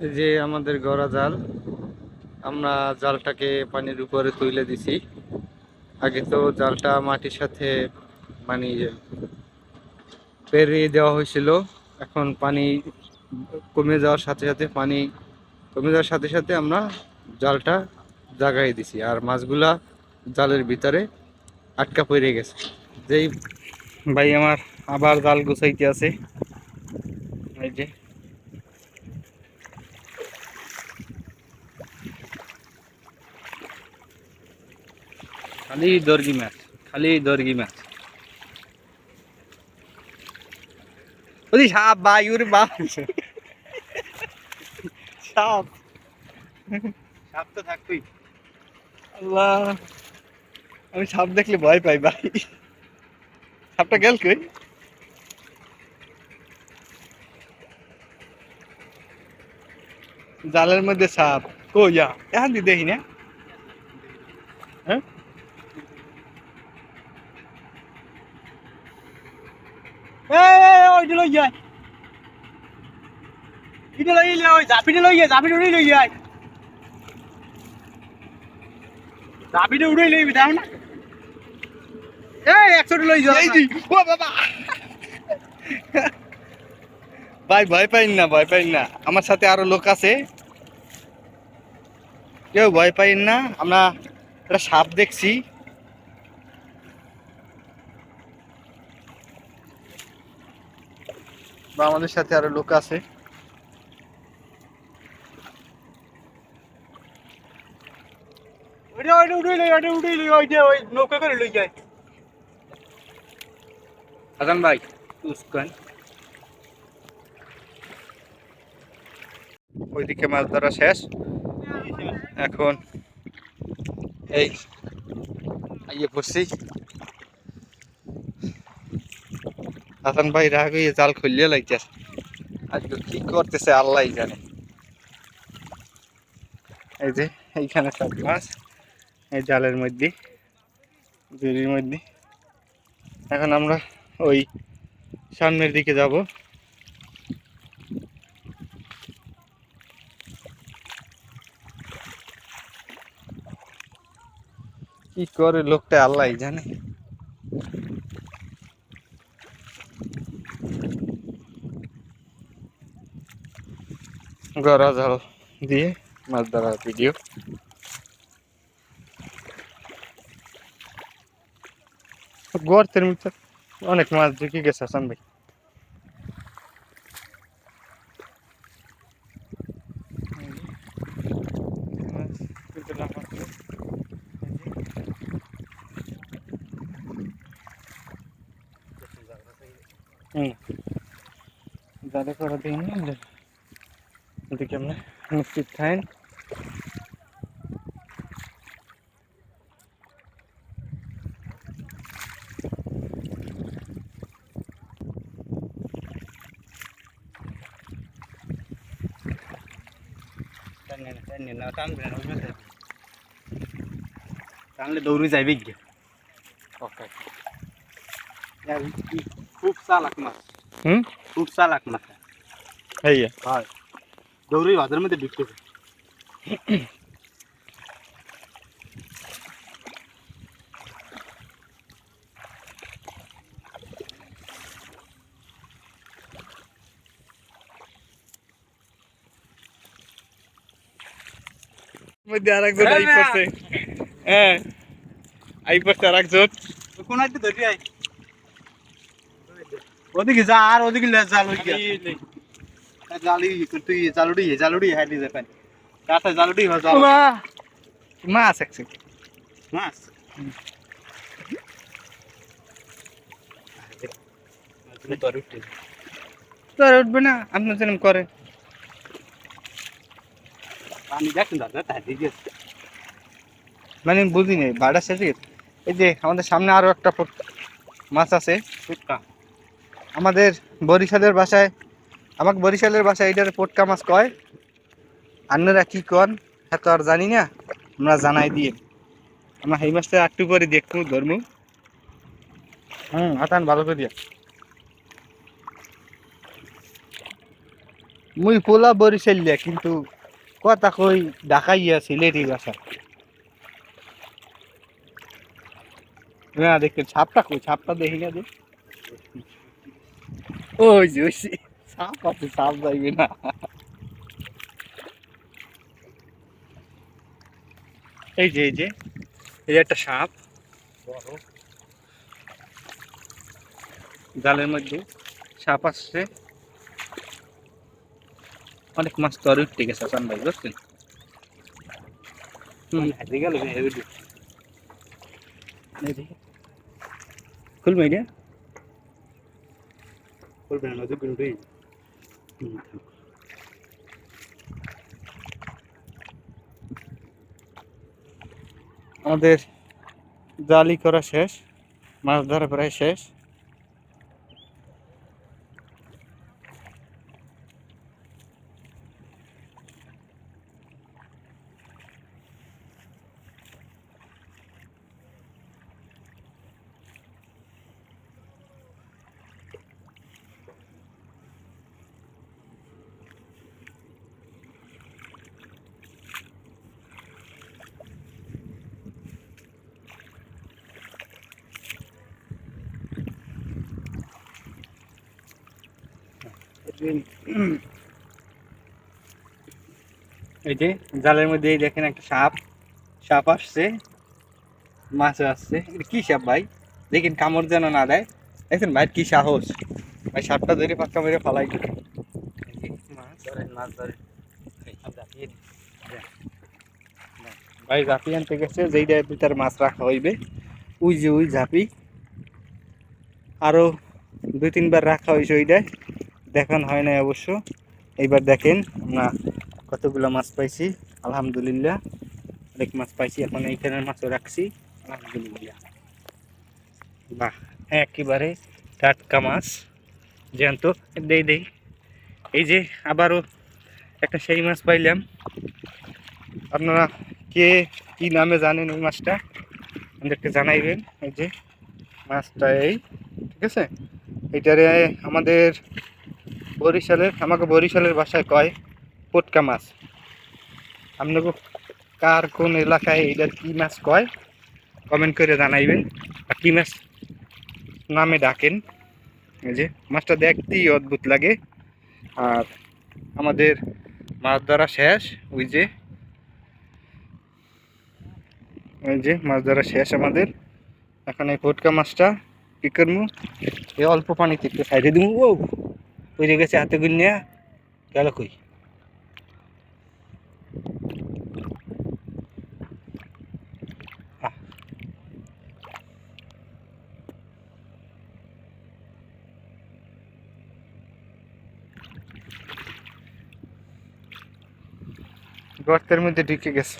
যে আমাদের গড়া জাল, আমরা জালটাকে পানির উপরে তুলে দিছি। আগে তো জালটা মাটির সাথে মানে পেরিয়ে দেওয়া হয়েছিল। এখন পানি কমে যাওয়ার সাথে সাথে পানি কমে যাওয়ার সাথে সাথে আমরা জালটা জাগাই দিছি। আর মাছগুলা জালের ভিতরে আটকা পড়ে গেছে। যেই ভাই আমার আবার জাল গুছাইতে আছে এই যে খালি দর্গি মাছ খালি দর্গি মাছ ওই সাপ ভাই, ওরে বাপ। সাপ। সাপ তো থাকবেই। আল্লাহ, আমি সাপ দেখলে ভয় পাই ভাই। সাপটা গেল কই? জালের মধ্যে সাপ। কইয়া এখন দি দেখি না হ্যাঁ এই ওইটা লই লই লই যায় লই না? এই একশো লই ও বাবা। ভাই, ভয় পাইন না, ভয় পাইন না। আমার সাথে আরও লোক আছে। কেউ ভয় পাইন না। আমরা একটা সাপ দেখছি। বা আমাদের সাথে আরও লোক আছে। ওইটা ওইটা উঠে লই উঠে লই ওই নৌকা করে লই যায়। হাসান ভাই উস্কান ওইদিকে মাছ ধরা শেষ। এখন এই আইয়ে পড়ছি হাসান ভাই রাগ হয়ে জাল খুললিয়ে লাগতেছে আজকে কি করতেছে আল্লাহ জানে। এই যে এইখানে সব মাছ? এই জালের মধ্যে জুড়ির মধ্যে। এখন আমরা ওই সামনের দিকে যাব। কি করে লোকটা আল্লাহ জানে। গড়া জাল দিয়ে মাছ ধরার ভিডিও গর্তের ভিতর অনেক মাছ ঢুকে গেছে হাসান ভাই হুম জালে করা দিই না এদিকে আমরা নিশ্চিত থাকেন টানলে দৌড়ে যাইবে গিয়ে খুব চালাক মাছ হুম খুব চালাক মাছ এই হয় দৌড়ে বাজারের মধ্যে ঢুকতেছে। মধ্যে আরেকজন আই পড়ছে হ্যাঁ আই পড়ছে কোন আইতে ধরি আই? ওদিকে যা আর ওদিকে লে জাল হই গিয়া। মাছ মাছ? তোর উঠবে না আপনার যেরকম করে। মানে বুঝি নাই বাড়া শেষে এই যে আমাদের সামনে আরও একটা মাছ আছে। আমাদের বরিশালের ভাষায় আমাকে বরিশালের ভাষায় এটার পোটকা মাছ কয়? আপনারা কি কন? হ্যাঁ তো আর জানি না। আমরা জানাই দিয়ে। আমরা এই মাছটা একটু করে দেখব ধরবো। হুম হাতান ভালো করে দিয়া। মুই পোলা বরিশাল দিয়া কিন্তু কথা কই ঢাকাইয়া সিলেটি ভাষা। না দেখতে ছাপটা কই? ছাপটা দেখি না দেখ ওই যে, সাপ আছে সাপ যাইবে না। এই যে এই যে এই একটা সাপ। জালের মধ্যে সাপ আসছে। অনেক মাছ তো আর উঠতে গেছে আসান ভাই বুঝছেন? হুম। হাতে গেল খুলবে এটা? খুলবে না গুলো আমাদের জালি করা শেষ মাছ ধরা প্রায় শেষ। এই যে জালের মধ্যে দেখেন একটা সাপ। সাপ আসছে মাছ আসছে। কি সাপ ভাই? দেখেন কামড় যেন না দেয়। দেখেন ভাই, কি সাহস। ভাই, সাপটা ধরে পাক্কা মেরে ফালাই। মাছ ধরেন মাছ ভাই, ঝাঁপি আনতে গেছে যেইটা ভিতরে মাছ রাখা হইবে। ওই যে ওই ঝাঁপি। আরও দুই তিনবার রাখা হয়েছে ওইটাই দেখানো হয় নাই অবশ্য। এইবার দেখেন আমরা কতগুলো মাছ পাইছি। আলহামদুলিল্লাহ, অনেক মাছ পাইছি। এখন এইখানের মাছও রাখছি। আলহামদুলিল্লাহ। বাহ, একেবারে টাটকা মাছ। জ্যান্ত, দেই দেই। এই যে আবারও একটা সেই মাছ পাইলাম। আপনারা কে কি নামে জানেন ওই মাছটা? আমাদেরকে জানাইবেন। এই যে মাছটা এই, ঠিক আছে? এইটারে আমাদের বরিশালের, আমাকে বরিশালের ভাষায় কয়, পটকা মাছ। আপনাকে কার কোন এলাকায় এটার কি মাছ কয় কমেন্ট করে জানাইবেন। আর কী মাছ নামে ডাকেন। যে, মাছটা দেখতেই অদ্ভুত লাগে। আর আমাদের মাছ ধরা শেষ, ওই যে। এই যে, মাছ ধরা শেষ আমাদের। এখন এই মাছটা কি করব? এই অল্প পানিতে একটু সাইডে দিব। ও ওই গেছে হাতে গুনিয়া গেল কই আহ। গর্তের মধ্যে ঢুকে গেছে